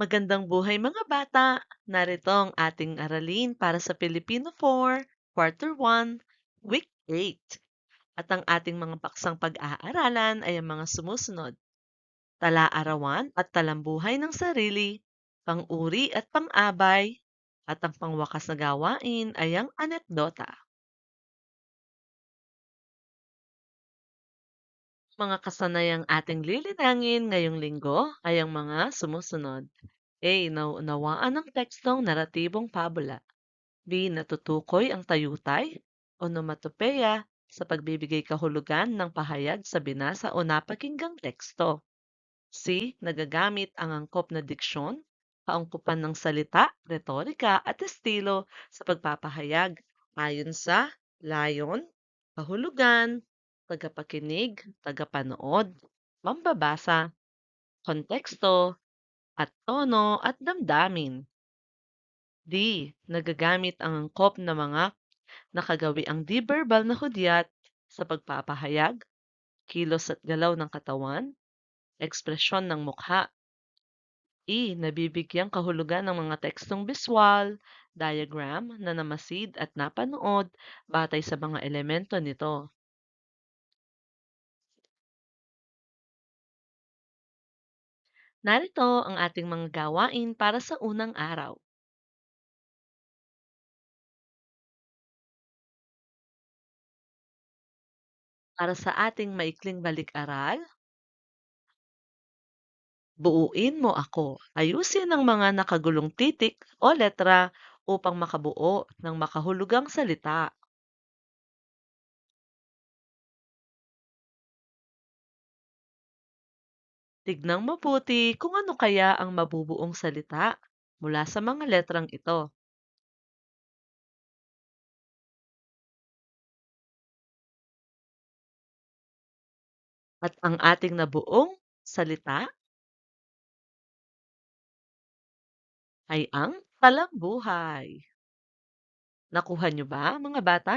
Magandang buhay mga bata! Narito ang ating aralin para sa Filipino 4, Quarter 1, Week 8. At ang ating mga paksang pag-aaralan ay ang mga sumusunod. Tala-arawan at talambuhay ng sarili, pang-uri at pang-abay, at ang pangwakas na gawain ay ang anekdota. Mga kasanayang ating lilinangin ngayong linggo ay ang mga sumusunod. A. Nauunawaan ng tekstong naratibong pabula. B. Natutukoy ang tayutay, onomatopeya, sa pagbibigay kahulugan ng pahayag sa binasa o napakinggang teksto. C. Nagagamit ang angkop na diksyon, kaungkupan ng salita, retorika at estilo sa pagpapahayag ayon sa layon, kahulugan, tagapakinig, tagapanood, mambabasa, konteksto, at tono at damdamin. D. Nagagamit ang angkop na mga nakagawi ang di-verbal na hudyat sa pagpapahayag, kilos at galaw ng katawan, ekspresyon ng mukha. E. Nabibigyang kahulugan ng mga tekstong biswal, diagram na namasid at napanood batay sa mga elemento nito. Narito ang ating mga gawain para sa unang araw. Para sa ating maikling balik-aral, buuin mo ako. Ayusin ang mga nakagulong titik o letra upang makabuo ng makahulugang salita. Tignang mabuti kung ano kaya ang mabubuong salita mula sa mga letrang ito. At ang ating nabuong salita ay ang talambuhay. Nakuha niyo ba, mga bata?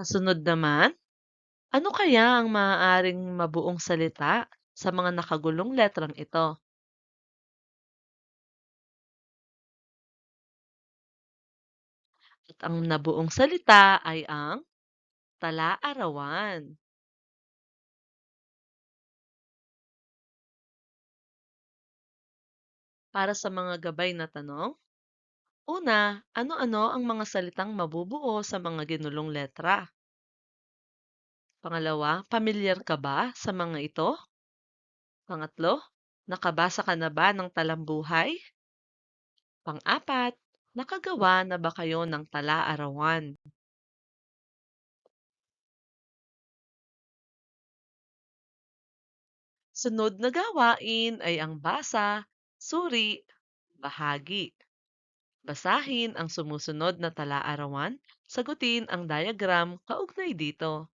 Kasunod naman, ano kaya ang maaaring mabuong salita sa mga nakagulong letrang ito? At ang nabuong salita ay ang tala-arawan. Para sa mga gabay na tanong, una, ano-ano ang mga salitang mabubuo sa mga ginulong letra? Pangalawa, pamilyar ka ba sa mga ito? Pangatlo, nakabasa ka na ba ng talambuhay? Pang-apat, nakagawa na ba kayo ng tala-arawan? Sunod na gawain ay ang basa, suri, bahagi. Basahin ang sumusunod na tala-arawan, sagutin ang diagram kaugnay dito.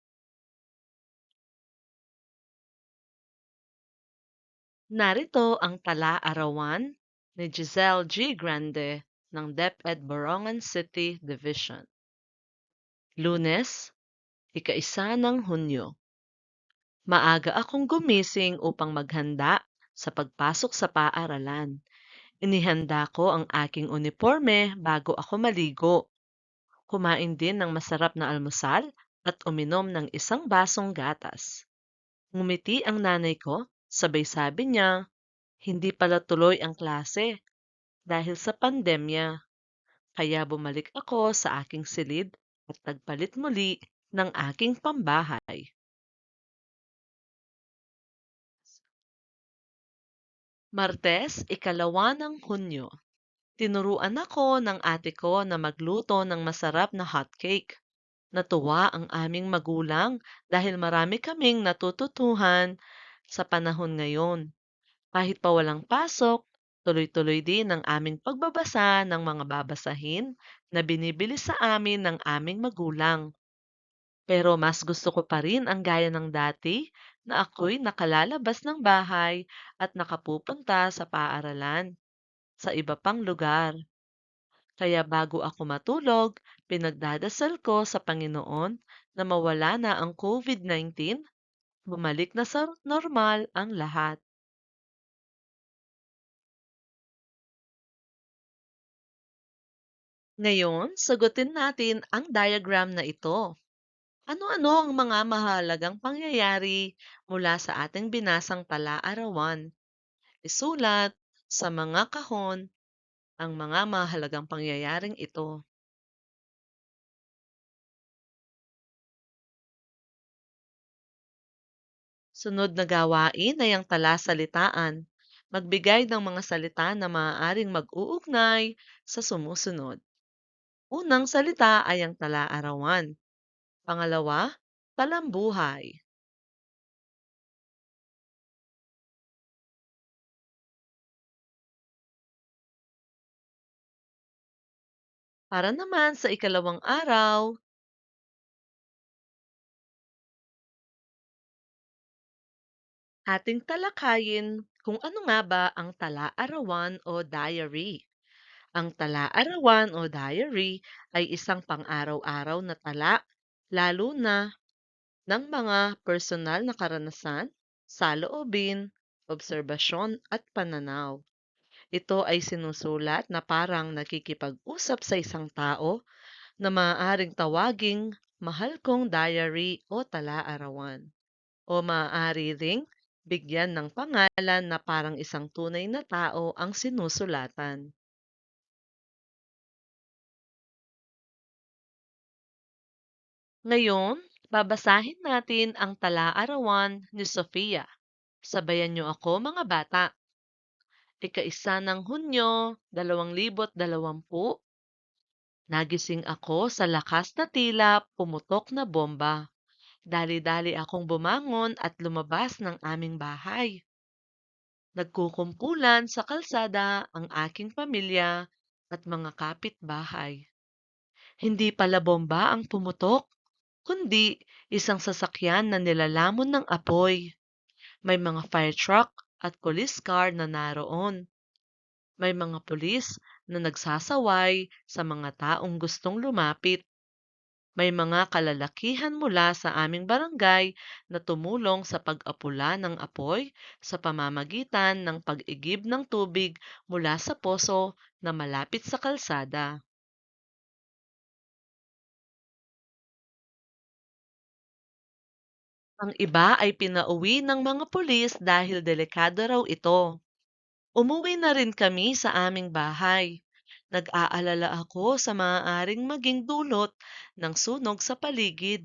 Narito ang tala-arawan ni Giselle G. Grande ng DepEd Borongan City Division. Lunes, ika-isa ng Hunyo. Maaga akong gumising upang maghanda sa pagpasok sa paaralan. Inihanda ko ang aking uniforme bago ako maligo. Kumain din ng masarap na almusal at uminom ng isang basong gatas. Ngumiti ang nanay ko, sabay sabi niya, hindi pala tuloy ang klase dahil sa pandemya. Kaya bumalik ako sa aking silid at nagpalit muli ng aking pambahay. Martes, ikalawa ng Hunyo. Tinuruan ako ng ate ko na magluto ng masarap na hotcake. Natuwa ang aming magulang dahil marami kaming natututuhan sa panahon ngayon. Kahit pa walang pasok, tuloy-tuloy din ang aming pagbabasa ng mga babasahin na binibili sa amin ng aming magulang. Pero mas gusto ko pa rin ang gaya ng dati na ako'y nakalalabas ng bahay at nakapupunta sa paaralan sa iba pang lugar. Kaya bago ako matulog, pinagdadasal ko sa Panginoon na mawala na ang COVID-19, bumalik na sa normal ang lahat. Ngayon, sagutin natin ang diagram na ito. Ano-ano ang mga mahalagang pangyayari mula sa ating binasang tala-arawan? Isulat sa mga kahon ang mga mahalagang pangyayaring ito. Sunod na gawain ay ang talasalitaan. Magbigay ng mga salita na maaaring mag-uugnay sa sumusunod. Unang salita ay ang tala-arawan. Pangalawa, talambuhay. Para naman sa ikalawang araw, ating talakayin kung ano nga ba ang tala-arawan o diary. Ang tala-arawan o diary ay isang pang-araw-araw na tala, lalo na ng mga personal na karanasan, saloobin, obserbasyon at pananaw. Ito ay sinusulat na parang nakikipag-usap sa isang tao na maaaring tawaging mahal kong diary o tala-arawan. O maaari ring bigyan ng pangalan na parang isang tunay na tao ang sinusulatan. Ngayon, babasahin natin ang tala-arawan ni Sofia. Sabayan niyo ako mga bata. Ika-isa ng Hunyo, 2020. Nagising ako sa lakas na tila pumutok na bomba. Dali-dali akong bumangon at lumabas ng aming bahay. Nagkukumpulan sa kalsada ang aking pamilya at mga kapitbahay. Hindi pala bomba ang pumutok, kundi isang sasakyan na nilalamon ng apoy. May mga fire truck at police car na naroon. May mga pulis na nagsasaway sa mga taong gustong lumapit. May mga kalalakihan mula sa aming barangay na tumulong sa pag-apula ng apoy sa pamamagitan ng pag-igib ng tubig mula sa poso na malapit sa kalsada. Ang iba ay pinauwi ng mga pulis dahil delikado raw ito. Umuwi na rin kami sa aming bahay. Nag-aalala ako sa maaaring maging dulot ng sunog sa paligid.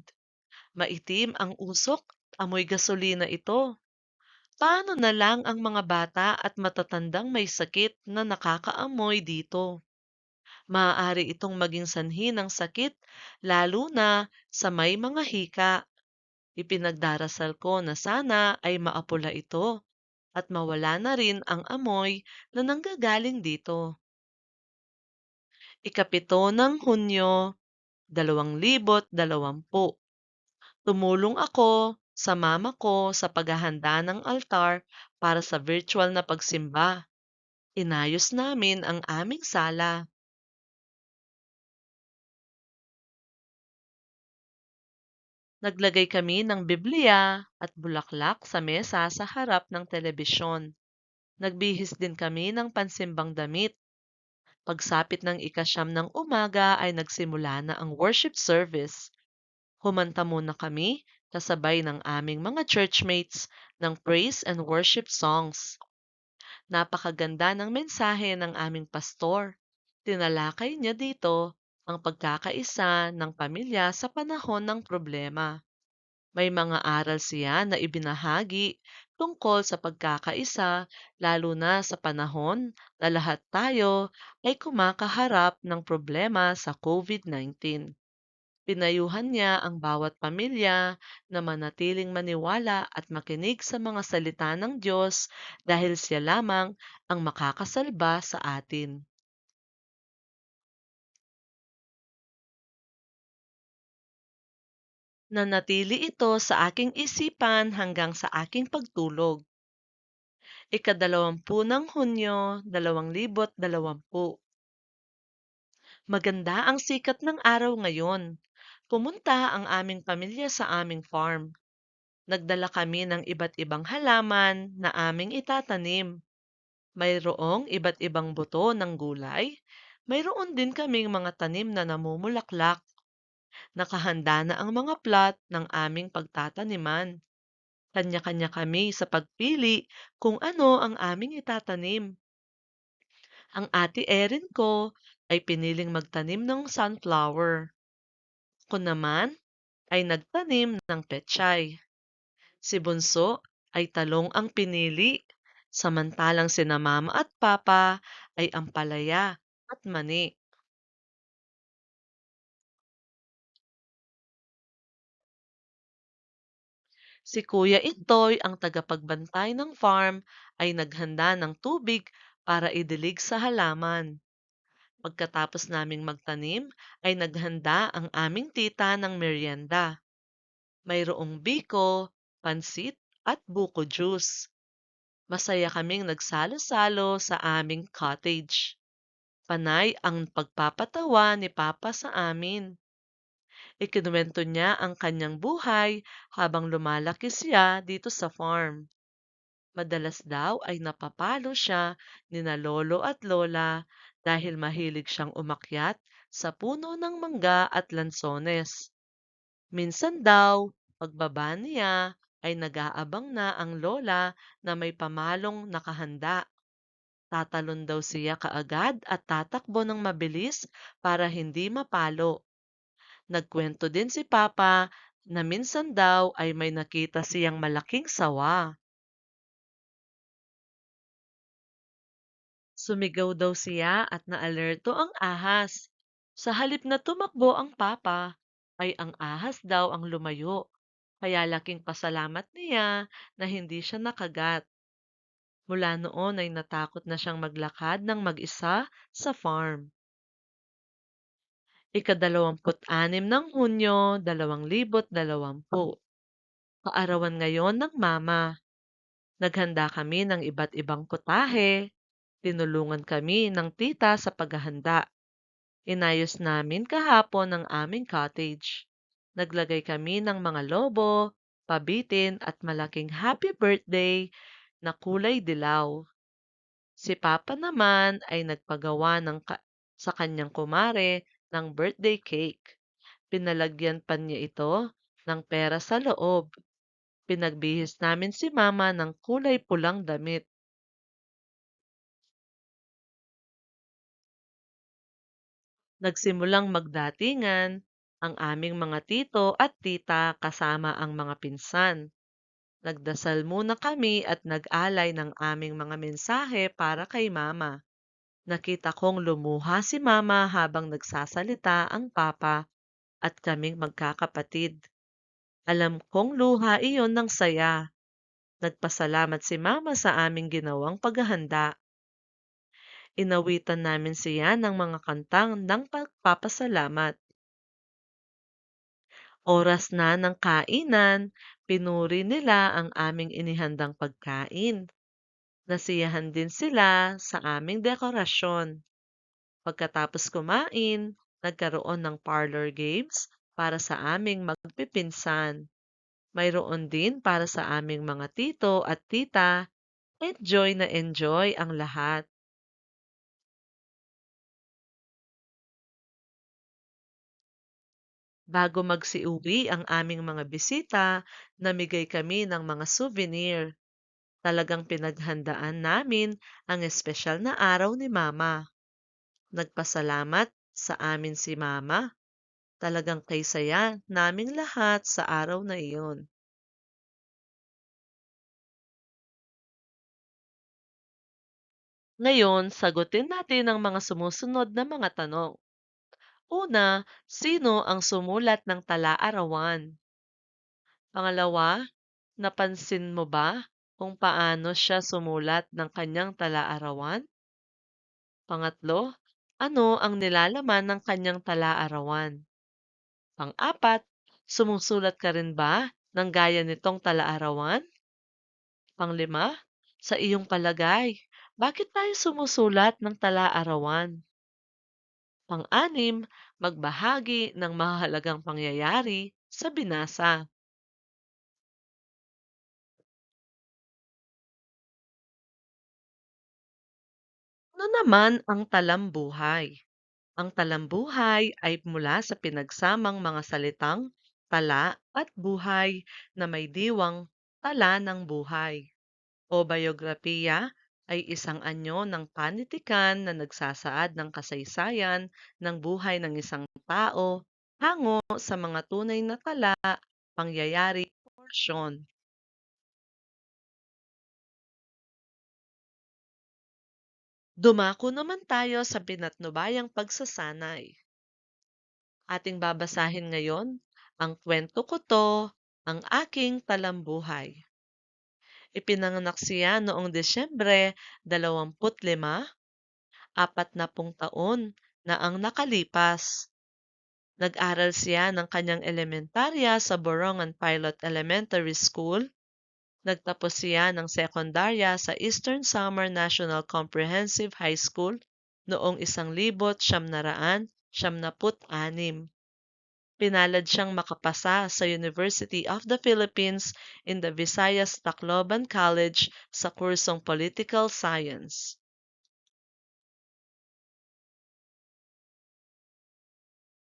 Maitim ang usok, amoy gasolina ito. Paano na lang ang mga bata at matatandang may sakit na nakakaamoy dito? Maaari itong maging sanhi ng sakit lalo na sa may mga hika. Ipinagdarasal ko na sana ay maapula ito at mawala na rin ang amoy na nanggagaling dito. Ikapito ng Hunyo, 2020. Tumulong ako sa mama ko sa paghahanda ng altar para sa virtual na pagsimba. Inayos namin ang aming sala. Naglagay kami ng Biblia at bulaklak sa mesa sa harap ng telebisyon. Nagbihis din kami ng pansimbang damit. Pagsapit ng ikasyam ng umaga ay nagsimula na ang worship service. Humanta muna kami kasabay ng aming mga churchmates ng praise and worship songs. Napakaganda ng mensahe ng aming pastor. Tinalakay niya dito ang pagkakaisa ng pamilya sa panahon ng problema. May mga aral siya na ibinahagi tungkol sa pagkakaisa lalo na sa panahon na lahat tayo ay kumakaharap ng problema sa COVID-19. Pinayuhan niya ang bawat pamilya na manatiling maniwala at makinig sa mga salita ng Diyos dahil siya lamang ang makakasalba sa atin. Nanatili ito sa aking isipan hanggang sa aking pagtulog. Ikadalawampu ng Hunyo, 2020. Maganda ang sikat ng araw ngayon. Pumunta ang aming pamilya sa aming farm. Nagdala kami ng iba't ibang halaman na aming itatanim. Mayroong iba't ibang buto ng gulay. Mayroon din kaming mga tanim na namumulaklak. Nakahanda na ang mga plot ng aming pagtataniman. Kanya-kanya kami sa pagpili kung ano ang aming itatanim. Ang ate Erin ko ay piniling magtanim ng sunflower. Ako naman ay nagtanim ng pechay. Si Bunso ay talong ang pinili, samantalang sina Mama at Papa ay ampalaya at mani. Si Kuya Intoy, ang tagapagbantay ng farm, ay naghanda ng tubig para idilig sa halaman. Pagkatapos naming magtanim, ay naghanda ang aming tita ng merienda. Mayroong biko, pansit, at buko juice. Masaya kaming nagsalo-salo sa aming cottage. Panay ang pagpapatawa ni Papa sa amin. Ikinuwento niya ang kanyang buhay habang lumalaki siya dito sa farm. Madalas daw ay napapalo siya ni na lolo at lola dahil mahilig siyang umakyat sa puno ng mangga at lansones. Minsan daw, pagbaba niya ay nag-aabang na ang lola na may pamalong nakahanda. Tatalon daw siya kaagad at tatakbo ng mabilis para hindi mapalo. Nagkwento din si Papa na minsan daw ay may nakita siyang malaking sawa. Sumigaw daw siya at naalerto ang ahas. Sa halip na tumakbo ang papa, ay ang ahas daw ang lumayo. Kaya laking pasalamat niya na hindi siya nakagat. Mula noon ay natakot na siyang maglakad ng mag-isa sa farm. Ikadalawamput-anim ng Hunyo, dalawang libot dalawampu. Kaarawan ngayon ng mama. Naghanda kami ng iba't ibang putahe. Tinulungan kami ng tita sa paghahanda. Inayos namin kahapon ang aming cottage. Naglagay kami ng mga lobo, pabitin at malaking happy birthday na kulay dilaw. Si Papa naman ay nagpagawa ng ka- sa kanyang kumare ng birthday cake. Pinalagyan pa niya ito ng pera sa loob. Pinagbihis namin si Mama ng kulay pulang damit. Nagsimulang magdatingan ang aming mga tito at tita kasama ang mga pinsan. Nagdasal muna kami at nag-alay ng aming mga mensahe para kay Mama. Nakita kong lumuha si Mama habang nagsasalita ang Papa at kaming magkakapatid. Alam kong luha iyon ng saya. Nagpasalamat si Mama sa aming ginawang paghahanda. Inawitan namin siya ng mga kantang ng pagpapasalamat. Oras na ng kainan, pinuri nila ang aming inihandang pagkain. Nasiyahan din sila sa aming dekorasyon. Pagkatapos kumain, nagkaroon ng parlor games para sa aming magpipinsan. Mayroon din para sa aming mga tito at tita. Enjoy na enjoy ang lahat. Bago magsiuwi ang aming mga bisita, namigay kami ng mga souvenir. Talagang pinaghandaan namin ang espesyal na araw ni Mama. Nagpasalamat sa amin si Mama. Talagang kay saya naming lahat sa araw na iyon. Ngayon, sagutin natin ang mga sumusunod na mga tanong. Una, sino ang sumulat ng tala-arawan? Pangalawa, napansin mo ba kung paano siya sumulat ng kanyang tala-arawan? Pangatlo, ano ang nilalaman ng kanyang tala-arawan? Pang-apat, sumusulat ka rin ba ng gaya nitong tala-arawan? Panglima, sa iyong palagay, bakit tayo sumusulat ng tala-arawan? Pang-anim, magbahagi ng mahalagang pangyayari sa binasa. Ano naman ang talambuhay? Ang talambuhay ay mula sa pinagsamang mga salitang tala at buhay na may diwang tala ng buhay. O biografiya ay isang anyo ng panitikan na nagsasaad ng kasaysayan ng buhay ng isang tao hango sa mga tunay na tala, pangyayari, porsyon. Dumako naman tayo sa pinatnubayang pagsasanay. Ating babasahin ngayon ang kwento ko to, ang aking talambuhay. Ipinanganak siya noong Desyembre 25, apat na pung taon na ang nakalipas. Nag-aral siya ng kanyang elementarya sa Borongan Pilot Elementary School. Nagtapos siya ng sekundarya sa Eastern Summer National Comprehensive High School noong isang libot siyam naraan siyam naput anim. Pinalad siyang makapasa sa University of the Philippines in the Visayas Tacloban College sa kursong Political Science.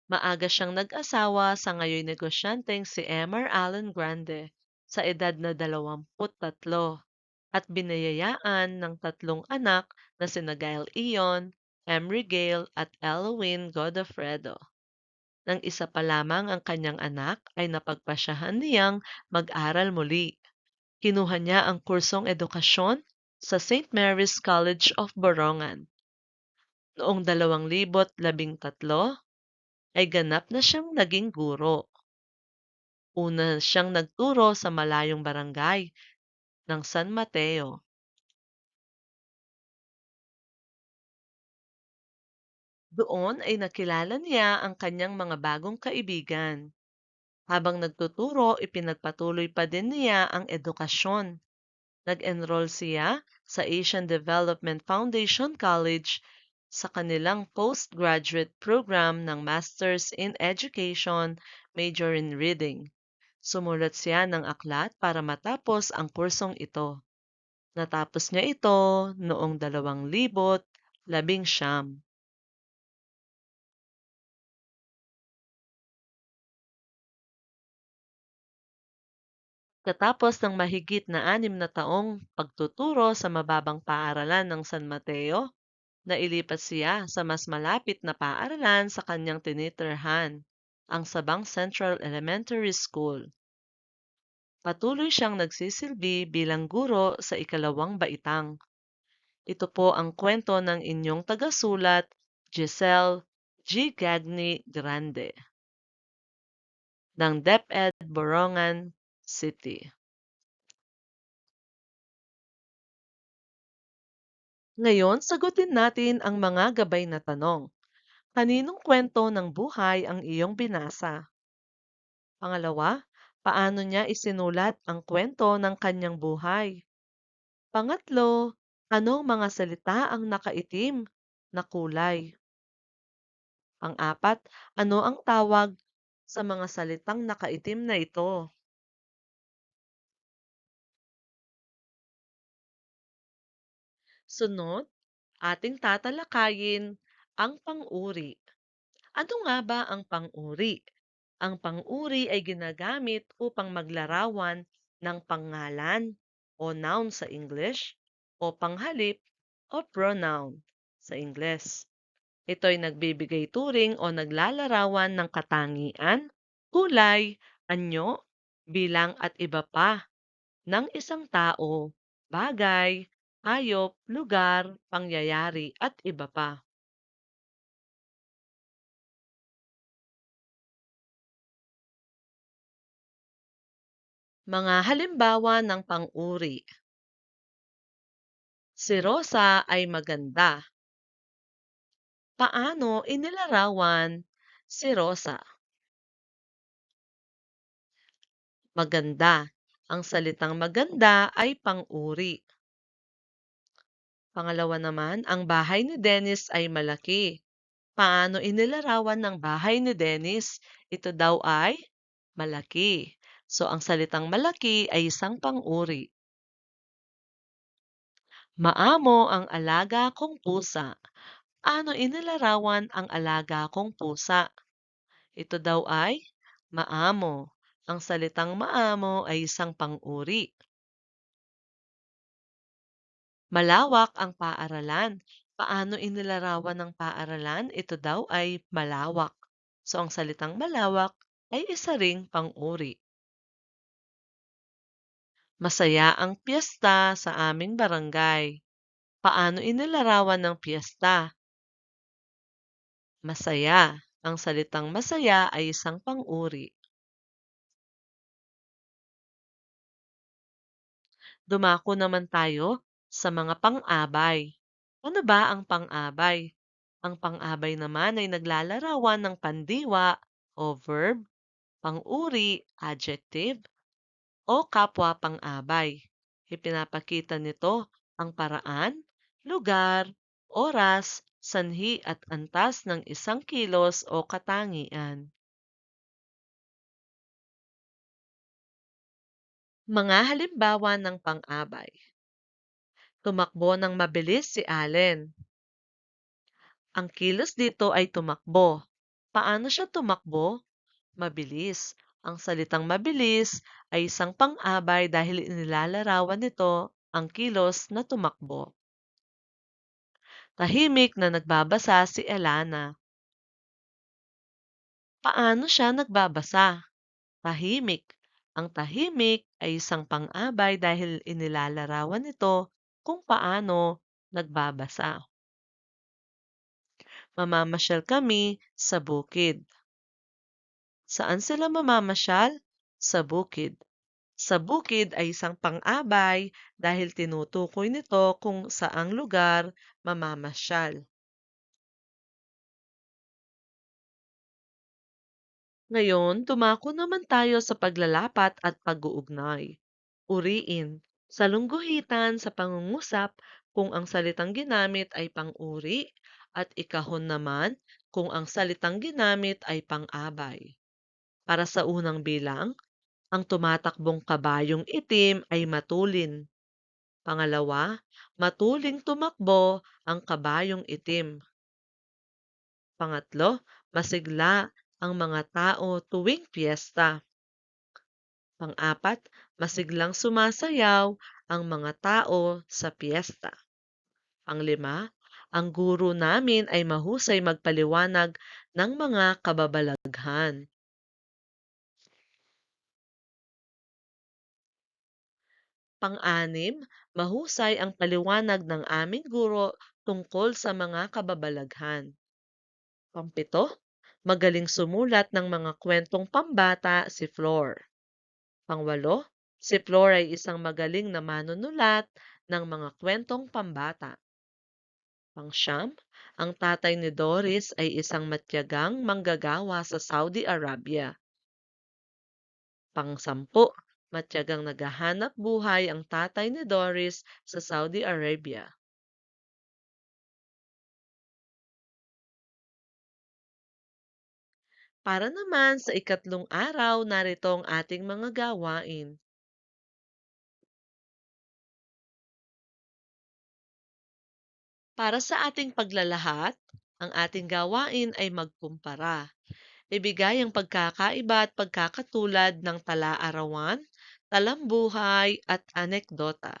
Maaga siyang nag-asawa sa ngayoy negosyanteng si Emmer Allen Grande sa edad na 23 at binayayaan ng tatlong anak na sina Gail Ion, Emery Gale at Eloise Godofredo. Nang isa pa lamang ang kanyang anak ay napagpasyahan niyang mag-aral muli. Kinuha niya ang kursong edukasyon sa St. Mary's College of Borongan. Noong 2013 ay ganap na siyang naging guro. Una siyang nagturo sa malayong barangay ng San Mateo. Doon ay nakilala niya ang kanyang mga bagong kaibigan. Habang nagtuturo, ipinagpatuloy pa din niya ang edukasyon. Nag-enroll siya sa Asian Development Foundation College sa kanilang postgraduate program ng Masters in Education, major in Reading. Sumulat siya ng aklat para matapos ang kursong ito. Natapos niya ito noong dalawang libot labing siyam. Katapos ng mahigit na anim na taong pagtuturo sa mababang paaralan ng San Mateo, nailipat siya sa mas malapit na paaralan sa kanyang tinitirhan, ang Sabang Central Elementary School. Patuloy siyang nagsisilbi bilang guro sa ikalawang baitang. Ito po ang kwento ng inyong tagasulat, Giselle G. Gagni Grande ng DepEd Borongan City. Ngayon, sagutin natin ang mga gabay na tanong. Kaninong kwento ng buhay ang iyong binasa? Pangalawa, paano niya isinulat ang kwento ng kanyang buhay? Pangatlo, anong mga salita ang nakaitim na kulay? Pang-apat, ano ang tawag sa mga salitang nakaitim na ito? Sunod, ating tatalakayin ang pang-uri. Ano nga ba ang pang-uri? Ang pang-uri ay ginagamit upang maglarawan ng pangalan o noun sa English o panghalip o pronoun sa Ingles. Ito ay nagbibigay turing o naglalarawan ng katangian, kulay, anyo, bilang at iba pa ng isang tao, bagay, hayop, lugar, pangyayari at iba pa. Mga halimbawa ng pang-uri. Si Rosa ay maganda. Paano inilarawan si Rosa? Maganda. Ang salitang maganda ay pang-uri. Pangalawa naman, ang bahay ni Dennis ay malaki. Paano inilarawan ng bahay ni Dennis? Ito daw ay malaki. So, ang salitang malaki ay isang pang-uri. Maamo ang alaga kong pusa. Ano inilarawan ang alaga kong pusa? Ito daw ay maamo. Ang salitang maamo ay isang pang-uri. Malawak ang paaralan. Paano inilarawan ng paaralan? Ito daw ay malawak. So, ang salitang malawak ay isa ring pang-uri. Masaya ang piyesta sa aming barangay. Paano inilarawan ng piyesta? Masaya. Ang salitang masaya ay isang pang-uri. Dumako naman tayo sa mga pang-abay. Ano ba ang pang-abay? Ang pang-abay naman ay naglalarawan ng pandiwa o verb, pang-uri, adjective, o kapwa pang-abay. Ipinapakita nito ang paraan, lugar, oras, sanhi at antas ng isang kilos o katangian. Mga halimbawa ng pang-abay. Tumakbo ng mabilis si Allen. Ang kilos dito ay tumakbo. Paano siya tumakbo? Mabilis. Ang salitang mabilis ay isang pang-abay dahil inilalarawan nito ang kilos na tumakbo. Tahimik na nagbabasa si Elana. Paano siya nagbabasa? Tahimik. Ang tahimik ay isang pang-abay dahil inilalarawan nito kung paano nagbabasa. Mamamasyal kami sa bukid. Saan sila mamamasyal? Sa bukid. Sa bukid ay isang pang-abay dahil tinutukoy nito kung saang lugar mamamasyal. Ngayon, dumako naman tayo sa paglalapat at pag-uugnay. Uriin. Sa lungguhitan sa pangungusap kung ang salitang ginamit ay pang-uri at ikahon naman kung ang salitang ginamit ay pang-abay. Para sa unang bilang, ang tumatakbong kabayong itim ay matulin. Pangalawa, matuling tumakbo ang kabayong itim. Pangatlo, masigla ang mga tao tuwing piyesta. Pang-apat, masiglang sumasayaw ang mga tao sa piyesta. Panglima, ang guro namin ay mahusay magpaliwanag ng mga kababalaghan. Pang-anim, mahusay ang paliwanag ng aming guro tungkol sa mga kababalaghan. Pangpito, magaling sumulat ng mga kwentong pambata si Flor. Pangwalo, si Flor ay isang magaling na manunulat ng mga kwentong pambata. Pangsyam, ang tatay ni Doris ay isang matyagang manggagawa sa Saudi Arabia. Pangsampu, matyagang naghahanap buhay ang tatay ni Doris sa Saudi Arabia. Para naman sa ikatlong araw, narito ang ating mga gawain. Para sa ating paglalahat, ang ating gawain ay magkumpara. Ibigay ang pagkakaiba at pagkakatulad ng tala-arawan, talambuhay at anekdota.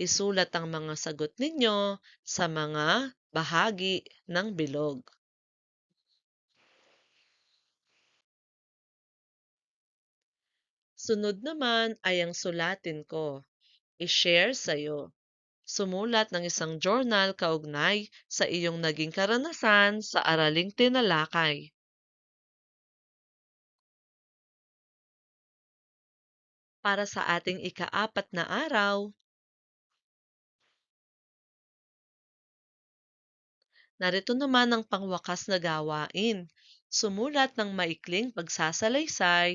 Isulat ang mga sagot ninyo sa mga bahagi ng bilog. Sunod naman ay ang sulatin ko. I-share sa'yo. Sumulat ng isang journal kaugnay sa iyong naging karanasan sa araling tinalakay. Para sa ating ikaapat na araw, narito naman ang pangwakas na gawain. Sumulat ng maikling pagsasalaysay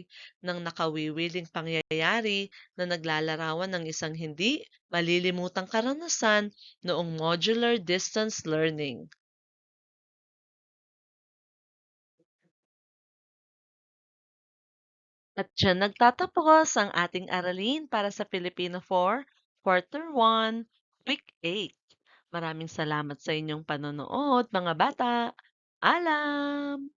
ng nakawiwiling pangyayari na naglalarawan ng isang hindi malilimutang karanasan noong modular distance learning. At diyan nagtatapos ang ating aralin para sa Filipino 4, Quarter 1, Week 8. Maraming salamat sa inyong panonood, mga bata. Paalam!